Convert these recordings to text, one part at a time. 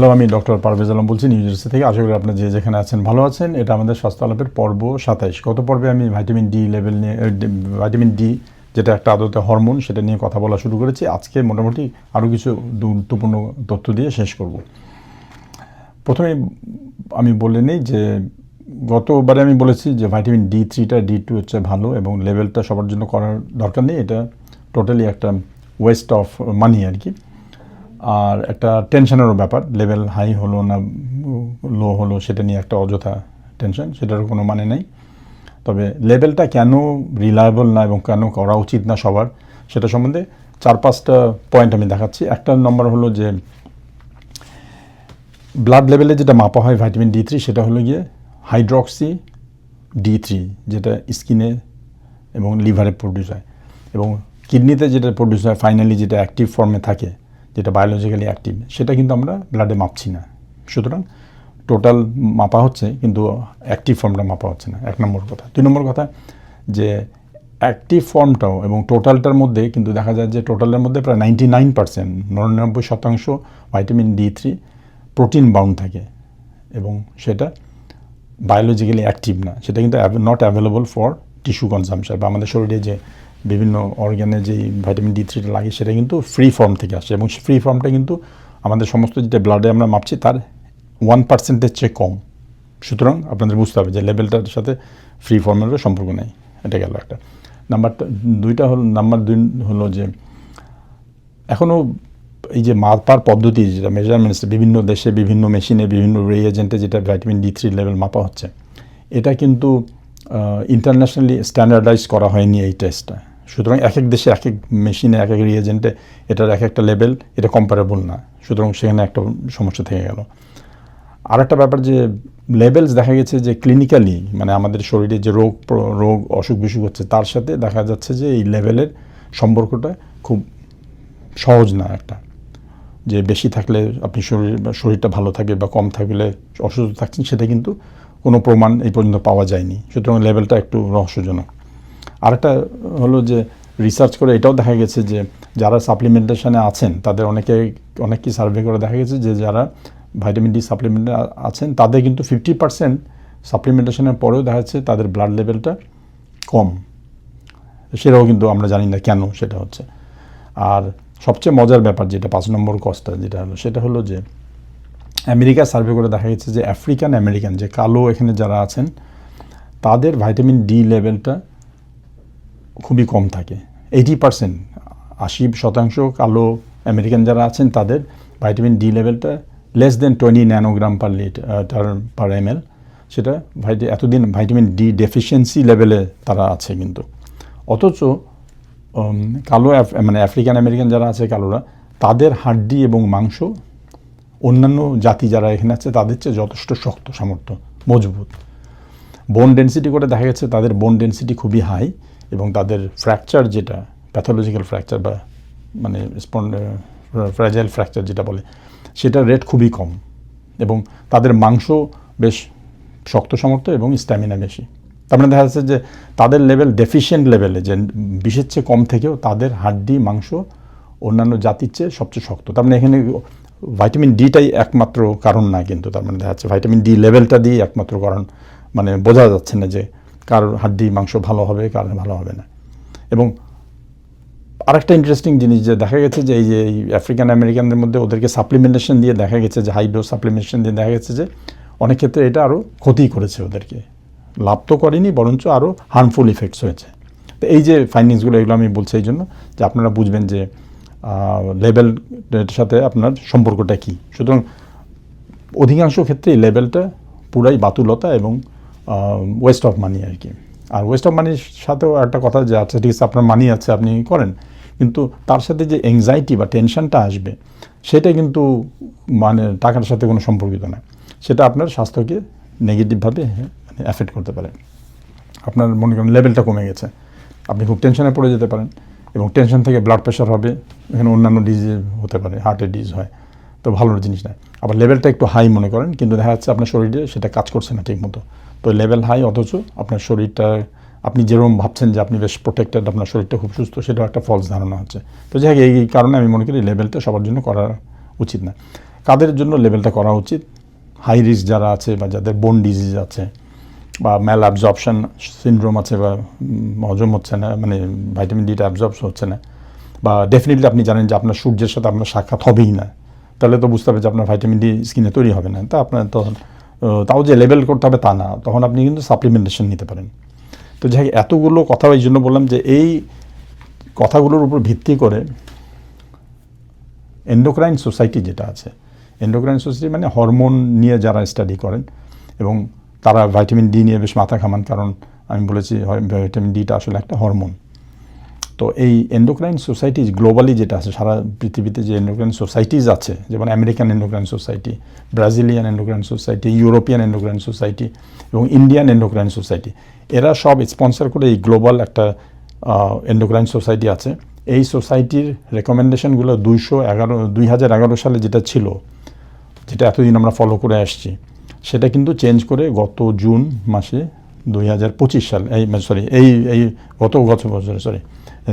Hello, আমি doctor Parvez Alam বলছি new jersey থেকে। আশা করি আপনার যে যেখানে আছেন ভালো আছেন। এটা আমাদের স্বাস্থ্য আলাপের পর্ব সাতাইশ। গত পর্বে আমি ভাইটামিন ডি লেভেল নিয়ে ভাইটামিন ডি যেটা একটা আদতে হরমোন, সেটা নিয়ে কথা বলা শুরু করেছি। আজকে মোটামুটি আরও কিছু গুরুত্বপূর্ণ তথ্য দিয়ে শেষ করব। প্রথমে আমি বলে নিই যে, গতবারে আমি বলেছি যে ভাইটামিন ডি থ্রিটা ডি টু হচ্ছে ভালো এবং লেভেলটা সবার জন্য করার দরকার নেই। এটা টোটালি একটা ওয়েস্ট অফ মানি আর কি। আর একটা টেনশনেরও ব্যাপার। লেভেল হাই হলো না লো হলো, সেটা নিয়ে একটা অযথা টেনশন সেটার কোনো মানে নেই। তবে লেভেলটা কেন রিলায়েবল না এবং কেন করা উচিত না সবার, সেটা সম্বন্ধে চার পাঁচটা পয়েন্ট আমি দেখাচ্ছি। একটা নম্বর হলো যে ব্লাড লেভেলে যেটা মাপা হয় ভাইটামিন ডি থ্রি সেটা হলো গিয়ে হাইড্রক্সি ডি থ্রি যেটা স্কিনে এবং লিভারে প্রডিউস হয়। এবং কিডনিতে যেটা প্রডিউস হয় ফাইনালি যেটা অ্যাক্টিভ ফর্মে থাকে যেটা বায়োলজিক্যালি অ্যাক্টিভ সেটা কিন্তু আমরা ব্লাডে মাপছি না। সুতরাং টোটাল মাপা হচ্ছে, কিন্তু অ্যাক্টিভ ফর্মটা মাপা হচ্ছে না। এক নম্বর কথা। দুই নম্বর কথা, যে অ্যাক্টিভ ফর্মটাও এবং টোটালটার মধ্যে কিন্তু দেখা যায় যে টোটালের মধ্যে প্রায় নাইনটি নাইন পার্সেন্ট নিরানব্বই শতাংশ vitamin D three protein bound থাকে এবং সেটা বায়োলজিক্যালি অ্যাক্টিভ না। সেটা কিন্তু not available for tissue consumption বা আমাদের শরীরে যে বিভিন্ন অর্গানে যেই ভাইটামিন ডি থ্রিটা লাগে, সেটা কিন্তু ফ্রি ফর্ম থেকে আসে। এবং ফ্রি ফর্মটা কিন্তু আমাদের সমস্ত যেটা ব্লাডে আমরা মাপছি, তার ওয়ান পার্সেন্টের চেয়ে কম। সুতরাং আপনাদের বুঝতে হবে যে লেভেলটার সাথে ফ্রি ফর্মেরও সম্পর্ক নেই। এটা গেল একটা। নাম্বারটা দুইটা হল নাম্বার দুই হলো যে এখনও এই যে মাপার পদ্ধতি, যেটা মেজারমেন্টস বিভিন্ন দেশে বিভিন্ন মেশিনে বিভিন্ন রিএজেন্টে যেটা ভিটামিন ডি থ্রি লেভেল মাপা হচ্ছে, এটা কিন্তু ইন্টারন্যাশনালি স্ট্যান্ডার্ডাইজ করা হয়নি এই টেস্টটা সুতরাং এক এক দেশে এক এক মেশিনে এক এক রিএজেন্টে এটার এক একটা লেভেল এটা কম্পারেবল না। সুতরাং সেখানে একটা সমস্যা থেকে গেল। আর একটা ব্যাপার যে লেভেলস দেখা গেছে যে ক্লিনিক্যালি মানে আমাদের শরীরে যে রোগ রোগ, অসুখ বিসুখ হচ্ছে, তার সাথে দেখা যাচ্ছে যে এই লেভেলের সম্পর্কটা খুব সহজ না একটা। যে বেশি থাকলে আপনি শরীর, শরীরটা ভালো থাকে বা কম থাকলে অসুস্থ থাকছেন, সেটা কিন্তু কোনো প্রমাণ এই পর্যন্ত পাওয়া যায়নি। সুতরাং লেভেলটা একটু রহস্যজনক। আরেকটা হলো যে রিসার্চ করে এটাও দেখা গেছে যে যারা সাপ্লিমেন্টেশনে আছেন, তাদের অনেকে অনেকই সার্ভে করে দেখা গেছে যে যারা ভাইটামিন ডি সাপ্লিমেন্টে আছেন, তাদের কিন্তু ফিফটি পার্সেন্ট সাপ্লিমেন্টেশনের পরেও দেখা যাচ্ছে তাদের ব্লাড লেভেলটা কম। সেটাও কিন্তু আমরা জানি না কেন সেটা হচ্ছে। আর সবচেয়ে মজার ব্যাপার যেটা পাঁচ নম্বর কস্টটা যেটা হলো, সেটা হলো যে আমেরিকা সার্ভে করে দেখা গেছে যে আফ্রিকান আমেরিকান যে কালো এখানে যারা আছেন, তাদের ভাইটামিন ডি লেভেলটা খুবই কম থাকে। এইটি পার্সেন্ট আশি শতাংশ কালো আমেরিকান যারা আছেন তাদের ভাইটামিন ডি লেভেলটা less than twenty nanogram per litre per M L সেটা ভাইটি এতদিন ভাইটামিন ডি ডেফিসিয়েন্সি লেভেলে তারা আছে কিন্তু। অথচ কালো মানে আফ্রিকান আমেরিকান যারা আছে কালোরা, তাদের হাড্ডি এবং মাংস অন্যান্য জাতি যারা এখানে আছে তাদের চেয়ে যথেষ্ট শক্ত সামর্থ্য, মজবুত। বোন ডেন্সিটি করে দেখা গেছে তাদের বোন ডেন্সিটি খুবই হাই এবং তাদের ফ্র্যাকচার যেটা প্যাথোলজিক্যাল ফ্র্যাকচার বা মানে ফ্র্যাজাইল ফ্র্যাকচার যেটা বলে, সেটার রেট খুবই কম। এবং তাদের মাংস বেশ শক্ত সমর্থ এবং স্ট্যামিনা বেশি। তার মানে দেখা যাচ্ছে যে তাদের লেভেল ডেফিসিয়েন্ট লেভেলে যে বিষের চেয়ে কম থেকেও তাদের হাড্ডি, মাংস অন্যান্য জাতির চেয়ে সবচেয়ে শক্ত। তার মানে এখানে ভাইটামিন ডিটাই একমাত্র কারণ না কিন্তু। তার মানে দেখা যাচ্ছে ভাইটামিন ডি লেভেলটা দিয়ে একমাত্র কারণ। মানে বোঝা যাচ্ছে না যে কার হাড্ডি, মাংস ভালো হবে, কার ভালো হবে না। এবং আরেকটা ইন্টারেস্টিং জিনিস যে দেখা গেছে যে এই যে এই আফ্রিকান আমেরিকানদের মধ্যে ওদেরকে সাপ্লিমেন্টেশন দিয়ে দেখা গেছে যে হাই সাপ্লিমেন্টেশন দিয়ে দেখা গেছে যে অনেক ক্ষেত্রে এটা আরও ক্ষতি করেছে ওদেরকে। লাভ তো করেনি, বরঞ্চ আরও হার্মফুল ইফেক্টস হয়েছে। তো এই যে ফাইন্ডিংসগুলো এগুলো আমি বলছি এই জন্য যে আপনারা বুঝবেন যে লেভেলের সাথে আপনার সম্পর্কটা কী। সুতরাং অধিকাংশ ক্ষেত্রেই লেভেলটা পুরাই বাতুলতা এবং ওয়েস্ট অফ মানি আর কি। আর ওয়েস্ট অফ মানির সাথেও একটা কথা যে আচ্ছা ঠিক আছে, আপনার মানি আছে, আপনি করেন। কিন্তু তার সাথে যে এংজাইটি বা টেনশনটা আসবে, সেটা কিন্তু মানে টাকার সাথে কোনো সম্পর্কিত না। সেটা আপনার স্বাস্থ্যকে নেগেটিভভাবে মানে অ্যাফেক্ট করতে পারে। আপনার মনে করেন লেভেলটা কমে গেছে। আপনি খুব টেনশনে পড়ে যেতে পারেন এবং টেনশন থেকে ব্লাড প্রেশার হবে, এখানে অন্যান্য ডিজিজ হতে পারে হার্টের ডিজিজ হয়, তো ভালো জিনিস না। আবার লেভেলটা একটু হাই মনে করেন, কিন্তু দেখা যাচ্ছে আপনার শরীরে সেটা কাজ করছে না ঠিক মতো তো লেভেল হাই অথচ আপনার শরীরটা, আপনি যেরকম ভাবছেন যে আপনি বেশ প্রোটেক্টেড আপনার শরীরটা খুব সুস্থ, সেটাও একটা ফলস ধারণা হচ্ছে তো যাই হোক, এই কারণে আমি মনে করি লেভেলটা সবার জন্য করা উচিত না। কাদের জন্য লেভেলটা করা উচিত? হাই রিস্ক যারা আছে বা যাদের বোন ডিজিজ আছে বা ম্যাল অ্যাবজর্পশন সিন্ড্রোম আছে বা হজম হচ্ছে না মানে ভাইটামিন ডিটা অ্যাবজর্ব হচ্ছে না, বা ডেফিনেটলি আপনি জানেন যে আপনার সূর্যের সাথে আপনার সাক্ষাৎ হবেই না, তাহলে তো বুঝতে হবে যে আপনার ভাইটামিন ডি স্কিনে তৈরি হবে না। তা আপনার তখন তাও যে লেভেল করতে হবে তা না, তখন আপনি কিন্তু সাপ্লিমেন্টেশন নিতে পারেন। তো যাই এতগুলো কথা, এই জন্য বললাম যে এই কথাগুলোর উপর ভিত্তি করে এন্ডোক্রাইন সোসাইটি যেটা আছে এন্ডোক্রাইন সোসাইটি মানে হরমোন নিয়ে যারা স্টাডি করেন এবং তারা ভাইটামিন ডি নিয়ে বেশ মাথা খামান কারণ আমি বলেছি ভাইটামিন ডিটা আসলে একটা হরমোন তো এই এন্ডোক্রাইন সোসাইটিজ গ্লোবালি যেটা আছে, সারা পৃথিবীতে যে এন্ডোক্রাইন সোসাইটিজ আছে, যেমন American endocrine society Brazilian endocrine society European endocrine society এবং ইন্ডিয়ান এন্ডোক্রাইন সোসাইটি এরা সব স্পন্সর করে এই গ্লোবাল একটা এন্ডোক্রাইন সোসাইটি আছে। এই সোসাইটির রেকমেন্ডেশনগুলো দুইশো এগারো, দুই হাজার এগারো সালে যেটা ছিল, যেটা এতদিন আমরা ফলো করে আসছি, সেটা কিন্তু চেঞ্জ করে গত জুন মাসে দুই হাজার পঁচিশ সাল, এই সরি এই এই গত গত বছরে সরি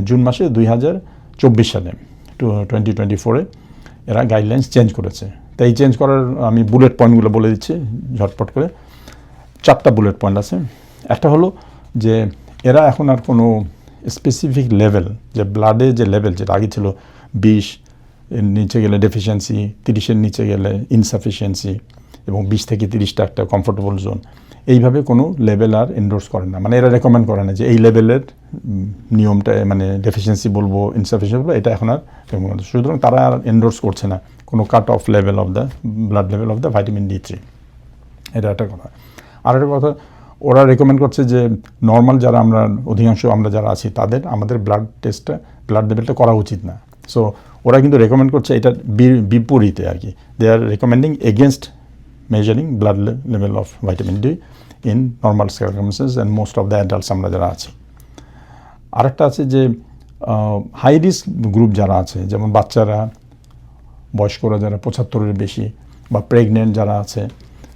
জুন মাসে দুই হাজার চব্বিশ সালে, টু টোয়েন্টি টোয়েন্টি ফোরে এরা গাইডলাইন্স চেঞ্জ করেছে। তাই চেঞ্জ করার আমি বুলেট পয়েন্টগুলো বলে দিচ্ছি, ঝটপট করে। চারটা বুলেট পয়েন্ট আছে। একটা হলো যে এরা এখন আর কোনো স্পেসিফিক লেভেল যে ব্লাডে যে লেভেল যেটা আগে ছিল বিশ নিচে গেলে ডেফিসিয়েন্সি তিরিশের নিচে গেলে ইনসাফিসিয়েন্সি এবং বিশ থেকে তিরিশটা একটা কমফোর্টেবল জোন এইভাবে কোনো লেভেল আর এন্ডোর্স করে না। মানে এরা রেকমেন্ড করে না যে এই লেভেলের নিয়মটা মানে ডেফিসিয়েন্সি বলব ইনসাফিসিয়েন্সি বলব, এটা এখন আর। সুতরাং তারা আর এন্ডোর্স করছে না। কোনো cut off level of the blood level of the vitamin D three এটা একটা কথা। আর একটা কথা, ওরা রেকমেন্ড করছে যে নর্মাল যারা আমরা, অধিকাংশ আমরা যারা আছি, তাদের আমাদের ব্লাড টেস্টটা ব্লাড লেভেলটা করা উচিত না। সো ওরা কিন্তু রেকমেন্ড করছে এটার বি- বিপরীতে আর কি। They are recommending against measuring blood level of vitamin D in normal circumstances and most of the adults আমরা যারা আছি। আরেকটা আছে যে হাই রিস্ক গ্রুপ যারা আছে, যেমন বাচ্চারা, বয়স্করা যারা পঁচাত্তরের বেশি বা প্রেগনেন্ট যারা আছে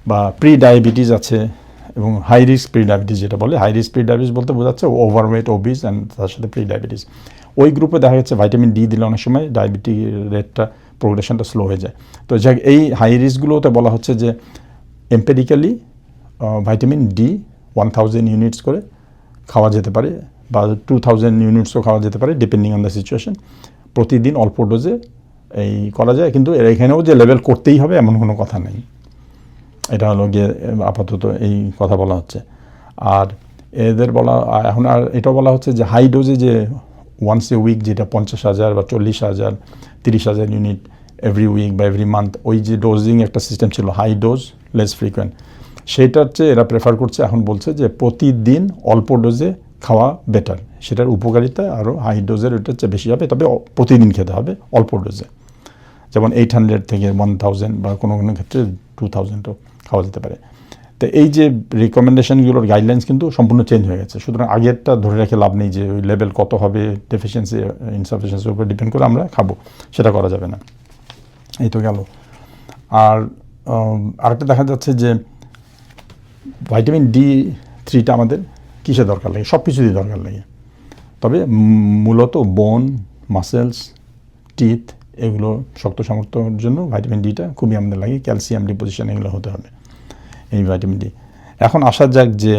বা প্রি ডায়াবেটিস আছে এবং হাই রিস্ক প্রি ডায়াবেটিস যেটা বলে হাই রিস্ক প্রি ডায়াবেটিস বলতে বোঝাচ্ছে ওভারওয়েট ওবিস অ্যান্ড তার সাথে প্রি ডায়াবেটিস ওই গ্রুপে দেখা যাচ্ছে ভাইটামিন ডি দিলে অনেক সময় ডায়াবেটিস রেটটা প্রোগ্রেশনটা স্লো হয়ে যায়। তো যাক, এই হাই রিস্কগুলোতে বলা হচ্ছে যে empirically vitamin D one thousand units করে খাওয়া যেতে পারে বা টু থাউজেন্ড ইউনিটসও খাওয়া যেতে পারে ডিপেন্ডিং অন দ্য সিচুয়েশন প্রতিদিন অল্প ডোজে এই করা যায়, কিন্তু এর এখানেও যে লেভেল করতেই হবে এমন কোনো কথা নেই। এটা হলো গিয়ে আপাতত এই কথা বলা হচ্ছে। আর এদের বলা এখন আর এটাও বলা হচ্ছে যে হাই ডোজে যে ওয়ান্স এ উইক যেটা পঞ্চাশ হাজার বা চল্লিশ হাজার, তিরিশ হাজার ইউনিট এভরি উইক বা এভরি মান্থ ওই যে ডোজিং একটা সিস্টেম ছিল হাই ডোজ লেস ফ্রিকোয়েন্ট সেটার চেয়ে এরা প্রেফার করছে, এখন বলছে যে প্রতিদিন অল্প ডোজে খাওয়া বেটার সেটার উপকারিতা আরও হাই ডোজের ওটার চেয়ে বেশি হবে, তবে প্রতিদিন খেতে হবে অল্প ডোজে যেমন এইট হান্ড্রেড থেকে ওয়ান থাউজেন্ড বা কোনো কোনো ক্ষেত্রে টু থাউজেন্ডও খাওয়া যেতে পারে। তো এই যে রিকমেন্ডেশনগুলোর গাইডলাইন্স কিন্তু সম্পূর্ণ চেঞ্জ হয়ে গেছে। সুতরাং আগেরটা ধরে রেখে লাভ নেই যে ওই লেভেল কত হবে ডেফিসিয়েন্সি ইনসাফিসিয়েন্সির উপর ডিপেন্ড করে আমরা খাব, সেটা করা যাবে না। এই তো গেল। আর আরেকটা দেখা যাচ্ছে যে ভাইটামিন ডি থ্রিটা আমাদের কিসে দরকার লাগে? সব কিছুতেই দরকার লাগে। তবে মূলত বোন মাসেলস টিথ এগুলো শক্ত সামর্থ্যের জন্য ভাইটামিন ডিটা খুবই আমাদের লাগে। ক্যালসিয়াম ডিপোজিশন এগুলো হতে হবে। এই ভাইটামিন ডি এখন আসা যাক যে,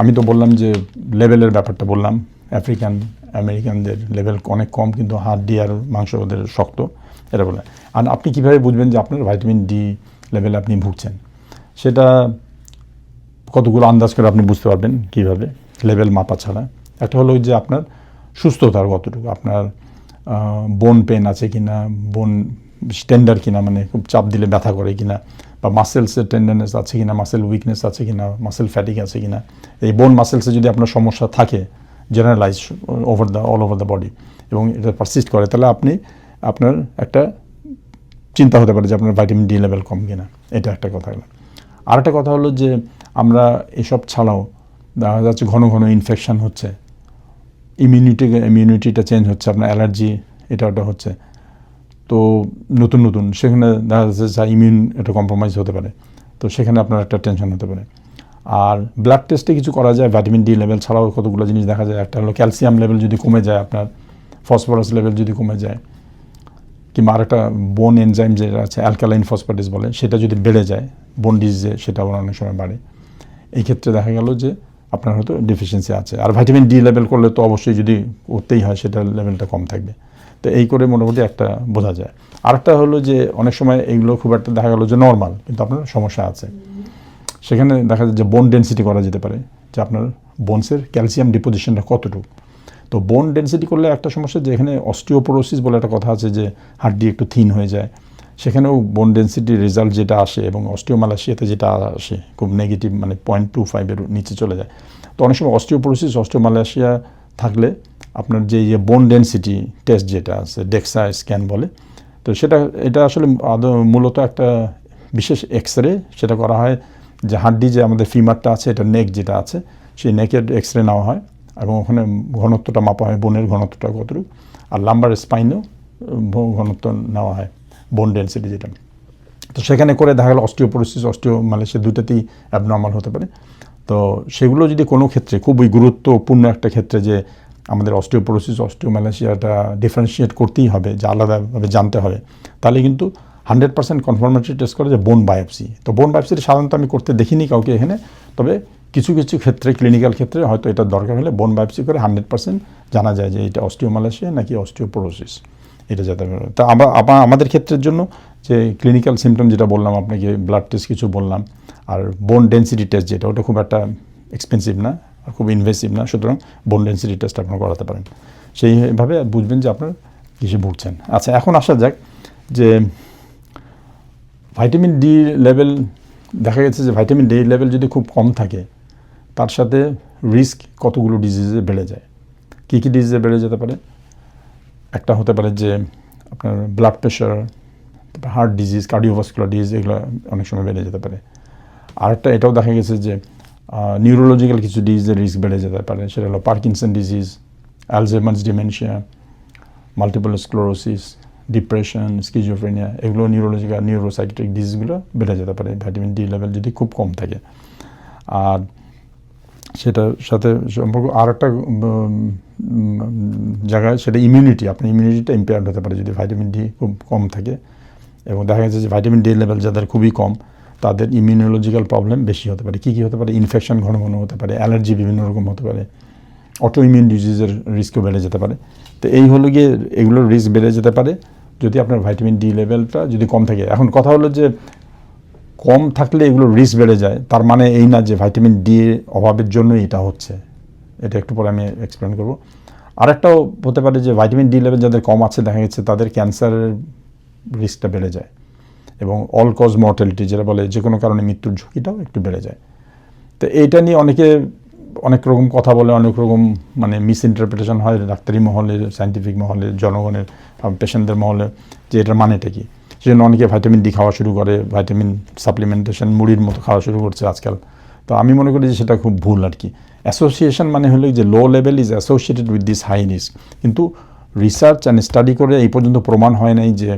আমি তো বললাম যে লেভেলের ব্যাপারটা বললাম আফ্রিকান আমেরিকানদের লেভেল অনেক কম, কিন্তু হাড্ডি আর মাংস ওদের শক্ত, এটা বলে আর আপনি কীভাবে বুঝবেন যে আপনার ভাইটামিন ডি লেভেলে আপনি ভুগছেন? সেটা কতগুলো আন্দাজ করে আপনি বুঝতে পারবেন কীভাবে লেভেল মাপা ছাড়া। একটা হলো যে আপনার সুস্থতার কতটুকু, আপনার বোন পেন আছে কি কিনা বোন টেন্ডার কিনা মানে খুব চাপ দিলে ব্যথা করে কিনা বা মাসেলসের টেন্ডারনেস আছে কিনা মাসেল উইকনেস আছে কিনা মাসেল ফ্যাটিক আছে কিনা, এই বোন মাসেলসে যদি আপনার সমস্যা থাকে generalize over the all over the body এবং এটা পারসিস্ট করে, তাহলে আপনি আপনার একটা চিন্তা হতে পারে যে আপনার ভাইটামিন ডি লেভেল কম কিনা। এটা একটা কথা হলো। আরেকটা কথা হলো যে আমরা এসব ছাড়াও দেখা যাচ্ছে ঘন ঘন ইনফেকশান হচ্ছে ইমিউনিটি ইমিউনিটিটা চেঞ্জ হচ্ছে, আপনার অ্যালার্জি এটা ওটা হচ্ছে। তো নতুন নতুন, সেখানে দেখা যাচ্ছে যা ইমিউন একটা কম্প্রোমাইজ হতে পারে। তো সেখানে আপনার একটা টেনশন হতে পারে। আর ব্লাড টেস্টে কিছু করা যায় ভিটামিন ডি লেভেল ছাড়াও কতগুলো জিনিস দেখা যায়। একটা হলো ক্যালসিয়াম লেভেল যদি কমে যায় আপনার ফসফরাস লেভেল যদি কমে যায়, কিংবা আরেকটা বোন এনজাইম যেটা আছে অ্যালকালাইন ফসফেটিস বলে, সেটা যদি বেড়ে যায় বোন ডিজিজে সেটা আবার অনেক সময় বাড়ে। এই ক্ষেত্রে দেখা গেল যে আপনার হয়তো ডেফিসিয়েন্সি আছে। আর ভাইটামিন ডি লেভেল করলে তো অবশ্যই যদি করতেই হয় সেটার লেভেলটা কম থাকবে। তো এই করে মোটামুটি একটা বোঝা যায়। আরেকটা হলো যে অনেক সময় এইগুলো খুব একটা দেখা গেলো যে নর্মাল কিন্তু আপনার সমস্যা আছে। সেখানে দেখা যায় যে বোন ডেন্সিটি করা যেতে পারে, যে আপনার বোনসের ক্যালসিয়াম ডিপোজিশনটা কতটুকু। তো বোন ডেন্সিটি করলে একটা সমস্যা যে এখানে অস্টিওপোরোসিস বলে একটা কথা আছে যে হাড্ডি একটু থিন হয়ে যায়। সেখানেও বোন ডেন্সিটির রেজাল্ট যেটা আসে এবং অস্টিওমালাসিয়াতে যেটা আসে, খুব নেগেটিভ মানে পয়েন্ট টু ফাইভের নিচে চলে যায়। তো অনেক সময় অস্টিওপোরোসিস অস্টিওমালাসিয়া থাকলে আপনার যে ইয়ে বোন ডেন্সিটি টেস্ট যেটা আছে ডেক্সা স্ক্যান বলে, তো সেটা, এটা আসলে মূলত একটা বিশেষ এক্স রে সেটা করা হয় যে হাড্ডি যে আমাদের ফিমারটা আছে, এটা নেক যেটা আছে, সেই নেকের এক্স রে নেওয়া হয় এবং ওখানে ঘনত্বটা মাপা হয় বোনের ঘনত্বটা কতটুকু, আর লাম্বার স্পাইনেও ঘনত্ব নেওয়া হয় বোন ডেন্সিটি যেটা। তো সেখানে করে দেখা গেল অস্টিওপোরোসিস অস্টিও মানে সে দুটাতেই অ্যাবনর্মাল হতে পারে। তো সেগুলো যদি কোনো ক্ষেত্রে, খুবই গুরুত্বপূর্ণ একটা ক্ষেত্রে যে আমাদের অস্টিওপোরোসিস, অস্টিওম্যালেশিয়াটা ডিফারেন্সিয়েট করতেই হবে, যে আলাদাভাবে জানতে হবে। তাহলে কিন্তু হান্ড্রেড পার্সেন্ট কনফার্মেটরি টেস্ট করে যে বোন বায়োপসি তো বোন বায়োপসিটা সাধারণত আমি করতে দেখিনি কাউকে এখানে, তবে কিছু কিছু ক্ষেত্রে ক্লিনিক্যাল ক্ষেত্রে হয়তো এটা দরকার হলে বোন বায়োপসি করে হান্ড্রেড পার্সেন্ট জানা যায় যে এটা অস্টিওমালেশিয়া নাকি অস্টিওপোরোসিস। এটা যাতে তা আমরা আমাদের ক্ষেত্রের জন্য যে ক্লিনিক্যাল সিমটম যেটা বললাম, আপনাকে ব্লাড টেস্ট কিছু বললাম, আর বোন ডেন্সিটি টেস্ট যেটা, ওটা খুব একটা এক্সপেন্সিভ না। খুব ইনভেসিভ না, সুতরাং বোন ডেন্সিটি টেস্ট আপনারা করাতে পারেন। সেইভাবে বুঝবেন যে আপনার কিসে ভুগছেন। আচ্ছা এখন আসা যাক যে ভাইটামিন ডি লেভেল দেখা গেছে যে ভাইটামিন ডি লেভেল যদি খুব কম থাকে, তার সাথে রিস্ক কতগুলো ডিজিজে বেড়ে যায়? কী কী ডিজিজে বেড়ে যেতে পারে? একটা হতে পারে যে আপনার blood pressure heart disease cardiovascular disease এগুলো অনেক সময় বেড়ে যেতে পারে। আরেকটা এটাও দেখা গেছে যে নিউরোলজিক্যাল কিছু ডিজিজের রিস্ক বেড়ে যেতে পারে, সেটা হলো Parkinson disease Alzheimer's dementia multiple sclerosis depression schizophrenia এগুলো নিউরোলজিক্যাল নিউরোসাইকেট্রিক ডিজিজগুলো বেড়ে যেতে পারে। ভিটামিন ডি লেভেল যদি খুব কম থাকে। আর সেটার সাথে সম্পর্ক আর একটা জায়গায় সেটা ইমিউনিটি আপনার ইমিউনিটিটা ইম্পেয়ার্ড হতে পারে যদি ভাইটামিন ডি খুব কম থাকে। এবং দেখা গেছে যে ভাইটামিন ডি লেভেল যাদের খুবই কম তাদের ইমিউনোলজিক্যাল প্রবলেম বেশি হতে পারে। কী কী হতে পারে? ইনফেকশন ঘন ঘন হতে পারে অ্যালার্জি বিভিন্ন রকম হতে পারে অটো ইমিউন ডিজিজের রিস্কও বেড়ে যেতে পারে। তো এই হলো গিয়ে এগুলোর রিস্ক বেড়ে যেতে পারে। যদি আপনার ভাইটামিন ডি লেভেলটা যদি কম থাকে, এখন কথা হলো যে কম থাকলে এগুলো রিস্ক বেড়ে যায়, তার মানে এই না যে ভাইটামিন ডি অভাবের জন্যই এটা হচ্ছে। এটা একটু পরে আমি এক্সপ্লেন করব। আরেকটাও হতে পারে যে ভাইটামিন ডি লেভেল যাদের কম আছে, দেখা গেছে তাদের ক্যান্সারের রিস্কটা বেড়ে যায়। এবং অল কজ মর্টালিটি যেটা বলে যে কোনো কারণে মৃত্যুর ঝুঁকিটাও একটু বেড়ে যায়। তো এইটা নিয়ে অনেকে অনেক রকম কথা বলে, অনেক রকম মানে মিস ইন্টারপ্রিটেশন হয় ডাক্তারি মহলে সায়েন্টিফিক মহলে, জনগণের পেশেন্টদের মহলে যে এটার মানেটা কি। সেজন্য অনেকে ভাইটামিন ডি খাওয়া শুরু করে ভাইটামিন সাপ্লিমেন্টেশন মুড়ির মতো খাওয়া শুরু করছে আজকাল। তো আমি মনে করি যে সেটা খুব ভুল আর কি। অ্যাসোসিয়েশন মানে হলো যে low level is associated with this high risk কিন্তু রিসার্চ অ্যান্ড স্টাডি করে এই পর্যন্ত প্রমাণ হয় নাই যে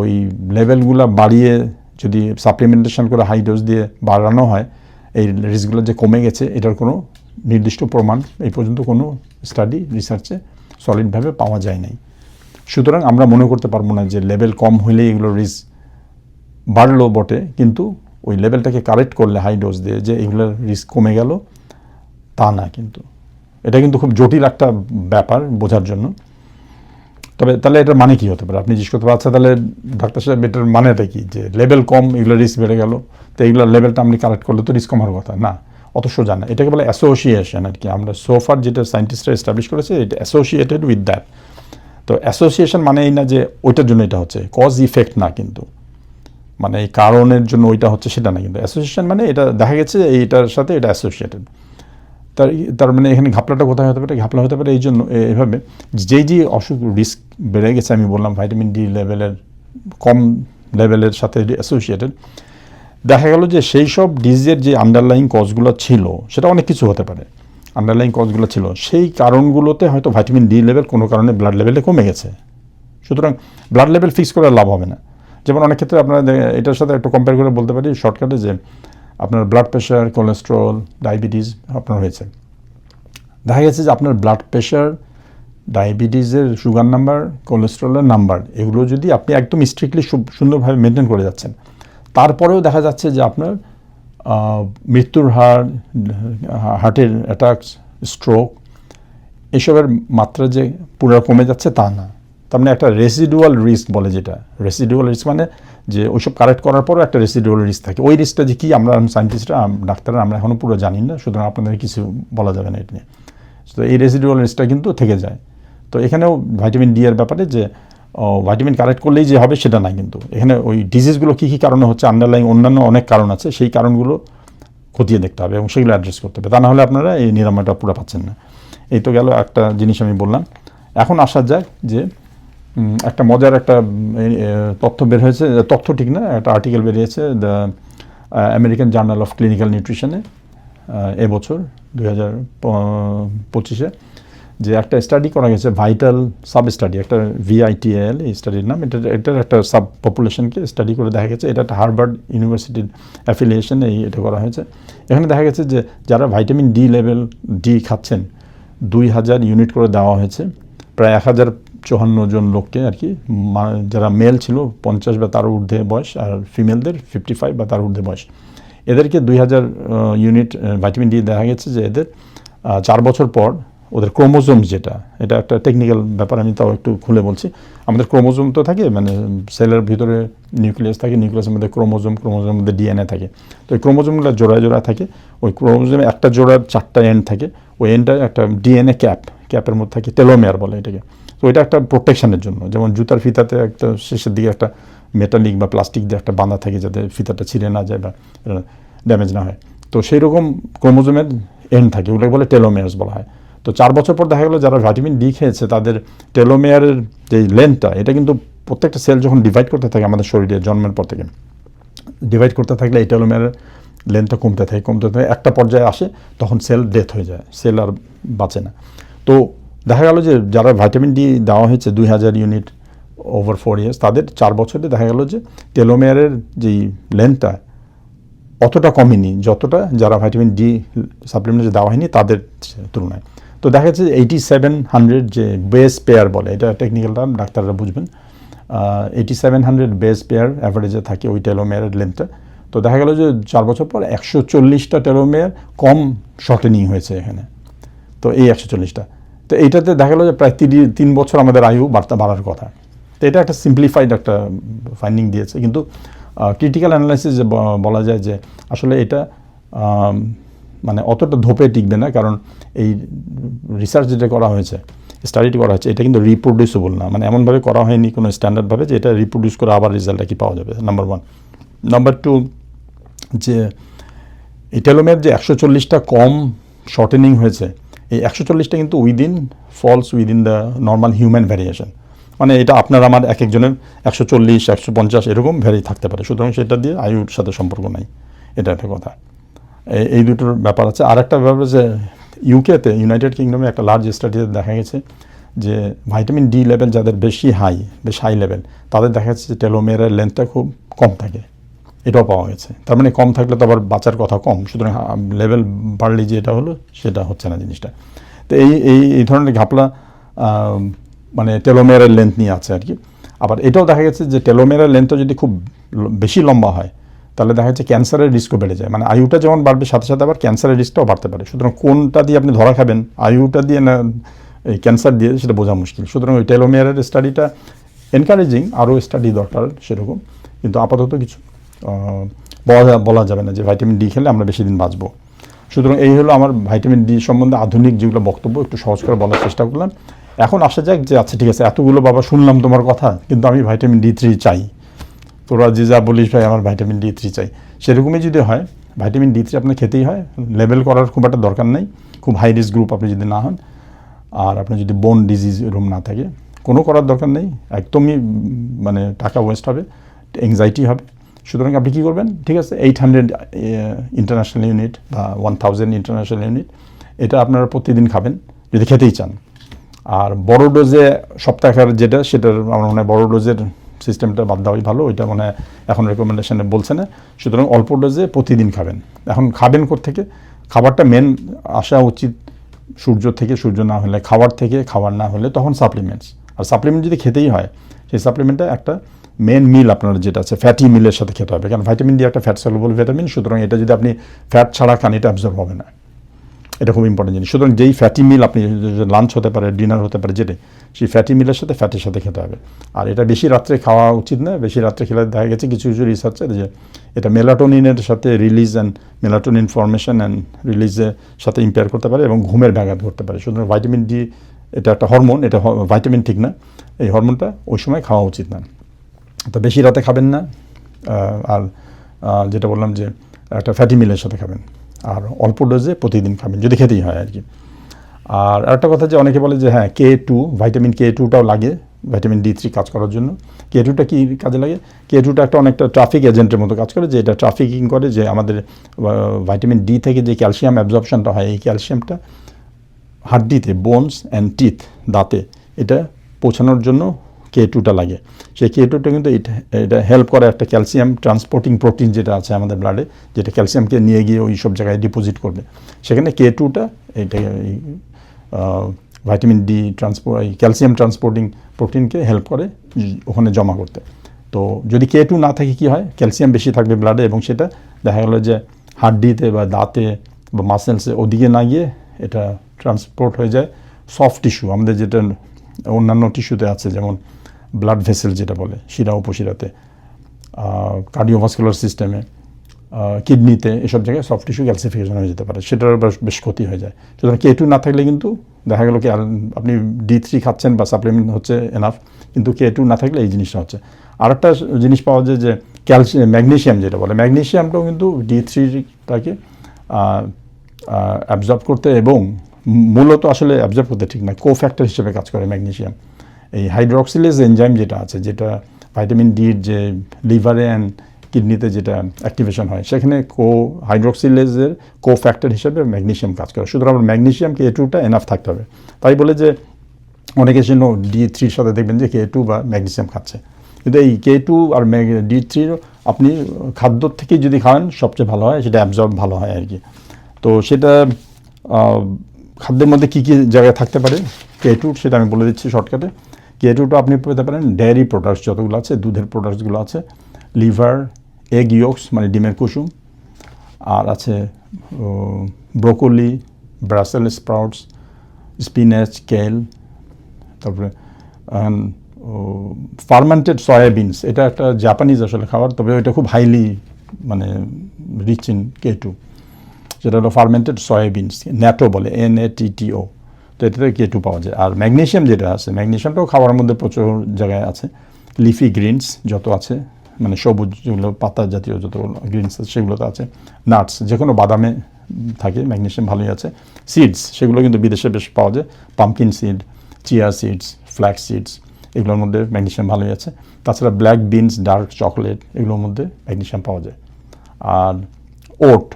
ওই লেভেলগুলো বাড়িয়ে যদি সাপ্লিমেন্টেশন করে হাই ডোজ দিয়ে বাড়ানো হয়, এই রিস্কগুলো যে কমে গেছে, এটার কোনো নির্দিষ্ট প্রমাণ এই পর্যন্ত কোনো স্টাডি রিসার্চে সলিডভাবে পাওয়া যায় নাই। সুতরাং আমরা মনে করতে পারব না যে লেভেল কম হলে এগুলো রিস্ক বাড়লো বটে, কিন্তু ওই লেভেলটাকে কারেক্ট করলে হাই ডোজ দিয়ে যে এগুলোর রিস্ক কমে গেল, তা না কিন্তু। এটা কিন্তু খুব জটিল একটা ব্যাপার বোঝার জন্য। তবে তাহলে এটার মানে কি হতে পারে? আপনি জিজ্ঞেস করতে আচ্ছা তাহলে ডাক্তার সাহেব, এটার মানেটা কি? যে লেভেল কম, এগুলো রিস্ক বেড়ে গেল, তো এইগুলোর লেভেলটা আপনি কালেক্ট করলে তো রিস্ক কমার কথা। না অত সোজা না এটাকে বলে অ্যাসোসিয়েশন আর কি। আমরা সোফার যেটা সায়েন্টিস্টরা এস্টাবলিশ করেছে, এটা অ্যাসোসিয়েটেড উইথ দ্যাট তো অ্যাসোসিয়েশন মানে এই না যে ওইটার জন্য এটা হচ্ছে কজ ইফেক্ট না কিন্তু। মানে এই কারণের জন্য ওইটা হচ্ছে, সেটা না কিন্তু। অ্যাসোসিয়েশন মানে এটা দেখা গেছে এইটার সাথে এটা অ্যাসোসিয়েটেড তার তার মানে এখানে ঘাপলাটা কোথায় হতে পারে? ঘাপলা হতে পারে এই জন্য এভাবে। যেই যে অসুখ রিস্ক বেড়ে গেছে, আমি বললাম ভাইটামিন ডি লেভেলের কম লেভেলের সাথে অ্যাসোসিয়েটেড দেখা গেল যে সেই সব ডিজিজের যে আন্ডারলাইং কজগুলো ছিল, সেটা অনেক কিছু হতে পারে। আন্ডারলাইং কজগুলো ছিল। সেই কারণগুলোতে হয়তো ভাইটামিন ডি লেভেল কোনো কারণে ব্লাড লেভেলে কমে গেছে। সুতরাং ব্লাড লেভেল ফিক্স করে লাভ হবে না। যেমন অনেক ক্ষেত্রে আপনারা, এটার সাথে একটু কম্পেয়ার করে বলতে পারি শর্টকাটে যে আপনার ব্লাড প্রেশার কোলেস্ট্রল ডায়াবেটিস আপনার হয়েছে। দেখা গেছে যে আপনার ব্লাড প্রেশার ডায়াবেটিসের সুগার নাম্বার কোলেস্ট্রলের নাম্বার এগুলো যদি আপনি একদম স্ট্রিক্টলি সুন্দরভাবে মেনটেন করে যাচ্ছেন, তারপরেও দেখা যাচ্ছে যে আপনার মৃত্যুর হার হার্টের অ্যাটাকস স্ট্রোক এসবের মাত্রা যে পুরো কমে যাচ্ছে তা না। তার মানে একটা রেসিডুয়াল রিস্ক বলে যেটা। রেসিডুয়াল রিস্ক মানে যে ওইসব কারেক্ট করার পরও একটা রেসিডুয়াল রিস্ক থাকে। ওই রিস্কটা যে কী আমরা সায়েন্টিস্টরা ডাক্তাররা, আমরা এখনও পুরো জানি না, সুতরাং আপনাদের কিছু বলা যাবে না এটা নিয়ে। তো এই রেসিডুয়াল রিস্কটা কিন্তু থেকে যায়। তো এখানেও ভাইটামিন ডি এর ব্যাপারে যে ভাইটামিন কারেক্ট করলেই যে হবে সেটা না কিন্তু। এখানে ওই ডিজিজগুলো কী কী কারণে হচ্ছে আন্ডারলাইন অন্যান্য অনেক কারণ আছে, সেই কারণগুলো খতিয়ে দেখতে হবে এবং সেগুলো অ্যাড্রেস করতে হবে। তা না হলে আপনারা এই নিরাময়টা পুরো পাচ্ছেন না। এই তো গেল একটা জিনিস আমি বললাম। এখন আসা যাক যে একটা মজার একটা তথ্য বের হয়েছে তথ্য ঠিক না, একটা আর্টিকেল বেরিয়েছে the American journal of clinical নিউট্রিশনে এবছর দু হাজার পঁচিশে, যে একটা স্টাডি করা গেছে ভাইটাল সাব স্টাডি একটা ভিআইটিএল এই স্টাডির নাম, এটা, এটার একটা সাব পপুলেশনকে স্টাডি করে দেখা গেছে, এটা একটা হার্ভার্ড ইউনিভার্সিটির অ্যাফিলিয়েশন এই, এটা করা হয়েছে। এখানে দেখা গেছে যে, যারা ভাইটামিন ডি লেভেল ডি খাচ্ছেন, দুই হাজার ইউনিট করে দেওয়া হয়েছে প্রায় এক হাজার চুয়ান্ন জন লোককে আর কি যারা মেল ছিল, পঞ্চাশ বা তার ঊর্ধ্বে বয়স, আর ফিমেলদের ফিফটি ফাইভ বা তার ঊর্ধ্বে বয়স। এদেরকে দুই হাজার ইউনিট ভাইটামিন ডি দেখা গেছে যে এদের চার বছর পর ওদের ক্রোমোজোম যেটা, এটা একটা টেকনিক্যাল ব্যাপার, আমি তাও একটু খুলে বলছি। আমাদের ক্রোমোজোম তো থাকে মানে সেলের ভিতরে নিউক্লিয়াস থাকে নিউক্লিয়াসের মধ্যে ক্রোমোজোম ক্রোমোজোমের মধ্যে ডিএনএ থাকে। তো ওই ক্রোমোজোমগুলো জোড়ায় জোড়া থাকে, ওই ক্রোমোজোমে একটা জোড়ার চারটা এন্ড থাকে, ওই এন্ডটা একটা ডিএনএ ক্যাপ ক্যাপের মধ্যে থাকে টেলোমেয়ার বলে এটাকে। তো এটা একটা প্রোটেকশনের জন্য। যেমন জুতার ফিতাতে একটা শেষের দিকে একটা মেটালিক বা প্লাস্টিক দিয়ে একটা বাঁধা থাকে যাতে ফিতাটা ছিঁড়ে না যায় বা ড্যামেজ না হয়। তো সেই রকম ক্রোমোজোমের এন্ড থাকে ওগুলোকে বলে টেলোমেয়ার্স বলা হয়। তো চার বছর পর দেখা গেলো যারা ভিটামিন ডি খেয়েছে, তাদের টেলোমেয়ারের যে লেন্থটা এটা কিন্তু প্রত্যেকটা সেল যখন ডিভাইড করতে থাকে আমাদের শরীরে জন্মের পর থেকে ডিভাইড করতে থাকলে এই টেলোমেয়ারের লেন্থটা কমতে থাকে কমতে থাকে। একটা পর্যায়ে আসে, তখন সেল ডেথ হয়ে যায় সেল আর বাঁচে না। তো দেখা গেল যে যারা ভাইটামিন ডি দেওয়া হয়েছে দুই হাজার ইউনিট ওভার ফোর ইয়ার্স তাদের চার বছরে দেখা গেল যে টেলোমেয়ারের যেই লেন্থটা অতটা কমেনি, যতটা যারা ভাইটামিন ডি সাপ্লিমেন্ট দেওয়া হয়নি তাদের তুলনায়। তো দেখা যাচ্ছে এইটি সেভেন হান্ড্রেড যে বেস পেয়ার বলে, এটা টেকনিক্যাল টার্ম ডাক্তাররা বুঝবেন eighty seven hundred base pair অ্যাভারেজে থাকে ওই টেলোমেয়ারের লেন্থটা তো দেখা গেল যে চার বছর পর একশো চল্লিশটা টেলোমেয়ার কম শর্টেনিং হয়েছে এখানে। তো এই একশো চল্লিশটা। তো এইটাতে দেখা গেলো যে প্রায় তিরি তিন বছর আমাদের আয়ু বাড়তে, বাড়ার কথা। তো এটা একটা সিম্পলিফাইড একটা ফাইন্ডিং দিয়েছে। কিন্তু ক্রিটিক্যাল অ্যানালাইসিস যে বলা যায় যে আসলে এটা মানে অতটা ধোপে টিকবে না। কারণ এই রিসার্চ যেটা করা হয়েছে স্টাডিটি করা হয়েছে, এটা কিন্তু রিপ্রোডিউসেবল না। মানে এমনভাবে করা হয়নি কোনো স্ট্যান্ডার্ডভাবে যে এটা রিপ্রোডিউস করে আবার রেজাল্টটা কি পাওয়া যাবে নাম্বার ওয়ান নাম্বার টু যে এই টেলোমের যে একশো চল্লিশটা কম শর্টেনিং হয়েছে এই একশো চল্লিশটা কিন্তু within falls within the normal human variation মানে এটা আপনার আমার এক একজনের একশো চল্লিশ, একশো পঞ্চাশ এরকম ভ্যারি থাকতে পারে। সুতরাং সেটা দিয়ে আয়ুর সাথে সম্পর্ক নাই। এটা একটা কথা। এই- দুটোর ব্যাপার আছে। আর একটা ব্যাপার যে ইউকেতে ইউনাইটেড কিংডমে একটা লার্জ স্টাডিতে দেখা গেছে যে ভাইটামিন ডি লেভেল যাদের বেশি হাই বেশ হাই লেভেল তাদের দেখা যাচ্ছে যে টেলোমেয়ারের লেন্থটা খুব কম থাকে। এটাও পাওয়া গেছে। তার মানে কম থাকলে তো আবার বাঁচার কথা কম। সুতরাং লেভেল বাড়লে যে এটা হলো, সেটা হচ্ছে না জিনিসটা। তো এই এই এই ধরনের ঘাপলা মানে টেলোমেয়ারের লেন্থ নিয়ে আছে আর কি আবার এটাও দেখা গেছে যে টেলোমেয়ারের লেন্থটা যদি খুব বেশি লম্বা হয়, তাহলে দেখা যাচ্ছে ক্যান্সারের রিস্কও বেড়ে যায়। মানে আয়ুটা যেমন বাড়বে, সাথে সাথে আবার ক্যান্সারের রিস্কটাও বাড়তে পারে। সুতরাং কোনটা দিয়ে আপনি ধরা খাবেন, আয়ুটা দিয়ে না, এই ক্যান্সার দিয়ে, সেটা বোঝা মুশকিল। সুতরাং ওই টেলোমেয়ারের স্টাডিটা এনকারেজিং আরও স্টাডি দরকার সেরকম। কিন্তু আপাতত কিছু বলা বলা যাবে না যে ভাইটামিন ডি খেলে আমরা বেশি দিন বাঁচবো। সুতরাং এই হলো আমার ভাইটামিন ডি সম্বন্ধে আধুনিক যেগুলো বক্তব্য, একটু সহজ করে বলার চেষ্টা করলাম। এখন আসা যাক যে আচ্ছা ঠিক আছে, এতগুলো বাবা শুনলাম তোমার কথা, কিন্তু আমি ভাইটামিন ডি থ্রি চাই। তোরা যে যা বলিস ভাই, আমার ভাইটামিন ডি থ্রি চাই। সেরকমই যদি হয় ভাইটামিন ডি থ্রি আপনার খেতেই হয়। লেভেল করার খুব একটা দরকার নেই। খুব হাই রিস্ক গ্রুপ আপনি যদি না হন, আর আপনার যদি বোন ডিজিজ এরকম না থাকে, কোনো করার দরকার নেই। একদমই মানে টাকা ওয়েস্ট হবে এংজাইটি হবে। সুতরাং আপনি কী করবেন? ঠিক আছে এইট হান্ড্রেড ইন্টারন্যাশনাল ইউনিট বা ওয়ান থাউজেন্ড ইন্টারন্যাশনাল ইউনিট এটা আপনারা প্রতিদিন খাবেন, যদি খেতেই চান। আর বড় ডোজে সপ্তাহের যেটা, সেটার আমার মনে হয় বড় ডোজের সিস্টেমটা বাদ দেওয়াই ভালো, ওইটা মনে এখন রেকমেন্ডেশনে বলছে না। সুতরাং অল্প ডোজে প্রতিদিন খাবেন। এখন খাবেন থেকে খাবারটা মেন আসা উচিত সূর্য থেকে, সূর্য না হলে, খাবার থেকে, খাবার না হলে, তখন সাপ্লিমেন্টস আর সাপ্লিমেন্ট যদি খেতেই হয়, সেই সাপ্লিমেন্টটা একটা মেন মিল আপনার যেটা আছে ফ্যাটি মিলের সাথে খেতে হবে। কারণ ভাইটামিন ডি একটা ফ্যাট সলুবল ভিটামিন সুতরাং এটা যদি আপনি ফ্যাট ছাড়া খান, এটা অ্যাবজর্ব হবে না। এটা খুব ইম্পর্টেন্ট জিনিস। সুতরাং যেই ফ্যাটি মিল আপনি লাঞ্চ হতে পারে ডিনার হতে পারে, যেটাই, সেই ফ্যাটি মিলের সাথে ফ্যাটের সাথে খেতে হবে। আর এটা বেশি রাত্রে খাওয়া উচিত না, বেশি রাত্রে খেলে দেখা গেছে কিছু কিছু রিসার্চে যে এটা মেলাটোনিনের সাথে release and melatonin formation and রিলিজের সাথে ইম্পেয়ার করতে পারে এবং ঘুমের ব্যাঘাত করতে পারে। সুতরাং ভাইটামিন ডি এটা একটা হরমোন এটা ভাইটামিন ঠিক না। এই হরমোনটা ওই সময় খাওয়া উচিত না। তো বেশি রাতে খাবেন না আর যেটা বললাম যে একটা ফ্যাটি মিলের সাথে খাবেন, আর অল্প ডোজে প্রতিদিন খাবেন, যদি খেতেই হয় আর কি। আর একটা কথা যে অনেকে বলে যে হ্যাঁ কে টু ভাইটামিন কে টুটাও লাগে ভাইটামিন ডি থ্রি কাজ করার জন্য। কে টুটা কী কাজে লাগে? কে টুটা একটা অনেকটা ট্রাফিক এজেন্টের মতো কাজ করে, যে এটা ট্রাফিকিং করে, যে আমাদের ভাইটামিন ডি থেকে যে ক্যালসিয়াম অ্যাবজর্পশনটা হয়, এই ক্যালসিয়ামটা হাড্ডিতে বোনস অ্যান্ড টিথ দাঁতে, এটা পৌঁছানোর জন্য কে টুটা লাগে। সেই কে টুটা কিন্তু এটা এটা হেল্প করে একটা ক্যালসিয়াম ট্রান্সপোর্টিং প্রোটিন যেটা আছে আমাদের ব্লাডে যেটা ক্যালসিয়ামকে নিয়ে গিয়ে ওই সব জায়গায় ডিপোজিট করবে। সেখানে কে টুটা এই ভাইটামিন ডি ট্রান্সপোর্ট এই ক্যালসিয়াম ট্রান্সপোর্টিং প্রোটিনকে হেল্প করে ওখানে জমা করতে। তো যদি কে টু না থাকে কি হয়? ক্যালসিয়াম বেশি থাকবে ব্লাডে এবং সেটা দেখা গেলো যে হাড্ডিতে বা দাঁতে বা মাসেলসে ওদিকে না গিয়ে এটা ট্রান্সপোর্ট হয়ে যায়। সফট টিস্যু আমাদের যেটা অন্যান্য টিস্যুতে আছে, যেমন ব্লাড ভেসেল যেটা বলে, শিরা, উপশিরাতে কার্ডিওভাস্কুলার সিস্টেমে কিডনিতে এসব জায়গায় সফট টিস্যু ক্যালসিফিকেশন হয়ে যেতে পারে। সেটার বেশ- ক্ষতি হয়ে যায়। সুতরাং কে টু না থাকলে কিন্তু দেখা গেল কি আপনি ডি থ্রি খাচ্ছেন বা সাপ্লিমেন্ট হচ্ছে এনাফ কিন্তু কে টু না থাকলে এই জিনিসটা হচ্ছে। আর একটা জিনিস পাওয়া যায় যে ক্যালসিয়াম ম্যাগনেশিয়াম যেটা বলে ম্যাগনেশিয়ামটাও কিন্তু ডি থ্রিটাকে অ্যাবজর্ব করতে এবং মূলত আসলে অ্যাবজর্ব করতে ঠিক না কো ফ্যাক্টর হিসেবে কাজ করে ম্যাগনেশিয়াম এই হাইড্রক্সিলেজ এনজাইম যেটা আছে, যেটা ভাইটামিন ডির যে লিভারে অ্যান্ড কিডনিতে যেটা অ্যাক্টিভেশন হয়, সেখানে কো হাইড্রক্সিলেজের কো ফ্যাক্টর হিসেবে ম্যাগনেশিয়াম কাজ করে। সুতরাং আমার ম্যাগনেশিয়াম কে টুটা এনাফ থাকতে হবে। তাই বলে যে অনেকে জন্য ডি থ্রির সাথে দেখবেন যে কে টু বা ম্যাগনেশিয়াম খাচ্ছে। কিন্তু এই কে টু আর ডি থ্রির আপনি খাদ্য থেকে যদি খাওয়ান সবচেয়ে ভালো হয়, সেটা অ্যাবজর্ব ভালো হয় আর কি। তো সেটা খাদ্যের মধ্যে কী কী জায়গায় থাকতে পারে? কে টু সেটা আমি বলে দিচ্ছি শর্টকাটে কে টুটা আপনি পেতে পারেন ডেয়ারি প্রোডাক্টস যতগুলো আছে, দুধের প্রোডাক্টসগুলো আছে। লিভার এগ ইয়ক্স মানে ডিমের কুসুম। আর আছে broccoli Brussel sprouts spinach kale তারপরে ফার্মেন্টেড সয়াবিনস এটা একটা জাপানিজ আসলে খাবার, তবে এটা খুব হাইলি মানে রিচ ইন কে টু যেটা হলো ফার্মেন্টেড সয়াবিনস ন্যাটো বলে N A T T O তো এটাতে কে টু পাওয়া যায়? আর ম্যাগনেশিয়াম যেটা আছে ম্যাগনেশিয়ামটাও খাওয়ার মধ্যে প্রচুর জায়গায় আছে। লিফি গ্রিনস যত আছে মানে সবুজ যেগুলো, পাতা জাতীয় যত গ্রিনস আছে, সেগুলোতে আছে। নাটস যে কোনো বাদামে থাকে ম্যাগনেশিয়াম ভালোই আছে। সিডস সেগুলো কিন্তু বিদেশে বেশ পাওয়া যায়। Pumpkin seed chia seeds flax seeds এগুলোর মধ্যে ম্যাগনেশিয়াম ভালোই আছে। তাছাড়া ব্ল্যাক বিনস ডার্ক চকলেট এগুলোর মধ্যে ম্যাগনেশিয়াম পাওয়া যায়। আর ওট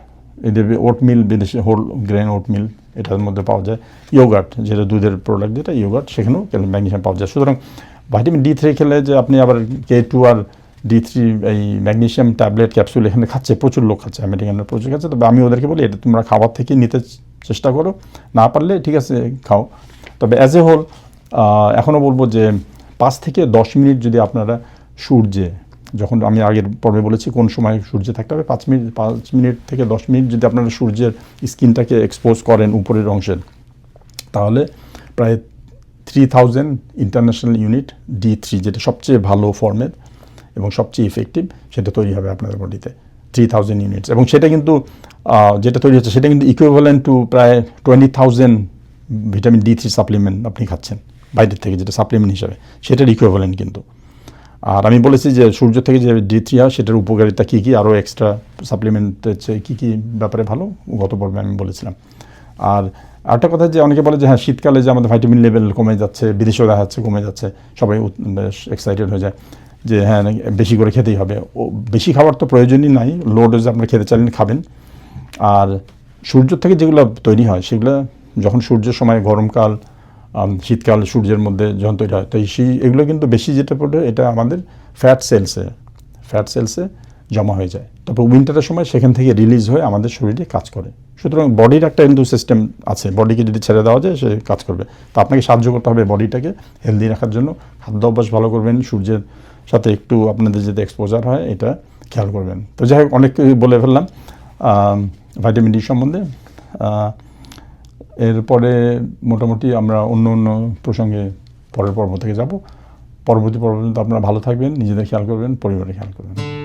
এদের ওট মিল বিদেশে হোল গ্রেন ওট মিল এটার মধ্যে পাওয়া যায় ইয়োগার্ট যেটা দুধের প্রোডাক্ট যেটা ইয়োগার্ট সেখানেও ম্যাগনেশিয়াম পাওয়া যায়। সুতরাং ভাইটামিন ডি থ্রি খেলে যে আপনি আবার কে টু আর ডি থ্রি এই ম্যাগনেশিয়াম ট্যাবলেট ক্যাপসুল এখানে খাচ্ছে, প্রচুর লোক খাচ্ছে আমেরিকানরা প্রচুর খাচ্ছে, তবে আমি ওদেরকে বলি, এটা তোমরা খাবার থেকে নিতে চেষ্টা করো, না পারলে ঠিক আছে, খাও। তবে অ্যাজ এ হোল এখনও বলব যে পাঁচ থেকে দশ মিনিট যদি আপনারা সূর্যে যখন আমি আগের পর্বে বলেছি কোন সময় সূর্যে থাকতে হবে, পাঁচ মিনিট পাঁচ মিনিট থেকে দশ মিনিট যদি আপনারা সূর্যের স্কিনটাকে এক্সপোজ করেন উপরের অংশের, তাহলে প্রায় three thousand international unit D three যেটা সবচেয়ে ভালো ফর্মের এবং সবচেয়ে ইফেক্টিভ সেটা তৈরি হবে আপনাদের বডিতে থ্রি থাউজেন্ড ইউনিটস এবং সেটা কিন্তু যেটা তৈরি হচ্ছে সেটা কিন্তু ইকুইভ্যালেন্ট টু প্রায় twenty thousand vitamin D three supplement আপনি খাচ্ছেন, বাইরের থেকে যেটা সাপ্লিমেন্ট হিসাবে, সেটার ইকুইভ্যালেন্ট কিন্তু। আর আমি বলেছি যে সূর্য থেকে যে ডি থ্রি হয়, সেটার উপকারিতা কী কী? আরও এক্সট্রা সাপ্লিমেন্টের চেয়ে কী কী ব্যাপারে ভালো? গত পর্বে আমি বলেছিলাম। আর আরেকটা কথা যে অনেকে বলে যে হ্যাঁ শীতকালে যে আমাদের ভাইটামিন লেভেল কমে যাচ্ছে, বিদেশেও দেখা যাচ্ছে কমে যাচ্ছে, সবাই বেশ এক্সাইটেড হয়ে যায় যে হ্যাঁ বেশি করে খেতেই হবে। ও, বেশি খাবার তো প্রয়োজনই নাই লো ডোজে আপনারা খেতে চাইলেন খাবেন। আর সূর্য থেকে যেগুলো তৈরি হয়, সেগুলো যখন সূর্যের সময় গরমকাল শীতকাল সূর্যের মধ্যে যখন তৈরি হয়। তো সেই এগুলো কিন্তু বেশি যেটা পড়ে, এটা আমাদের ফ্যাট সেলসে ফ্যাট সেলসে জমা হয়ে যায়। তারপর উইন্টারের সময় সেখান থেকে রিলিজ হয়ে আমাদের শরীরে কাজ করে। সুতরাং বডির একটা কিন্তু সিস্টেম আছে। বডিকে যদি ছেড়ে দেওয়া যায়, সে কাজ করবে। তো আপনাকে সাহায্য করতে হবে বডিটাকে হেলদি রাখার জন্য। খাদ্য অভ্যাস ভালো করবেন, সূর্যের সাথে একটু আপনাদের যদি এক্সপোজার হয়, এটা খেয়াল করবেন। তো যাই হোক অনেক বলে ফেললাম ভাইটামিন ডি সম্বন্ধে। এরপরে মোটামুটি আমরা অন্য অন্য প্রসঙ্গে পরের পর্ব থেকে যাব। পরবর্তী পর্ব পর্যন্ত আপনারা ভালো থাকবেন, নিজেদের খেয়াল করবেন, পরিবারের খেয়াল করবেন।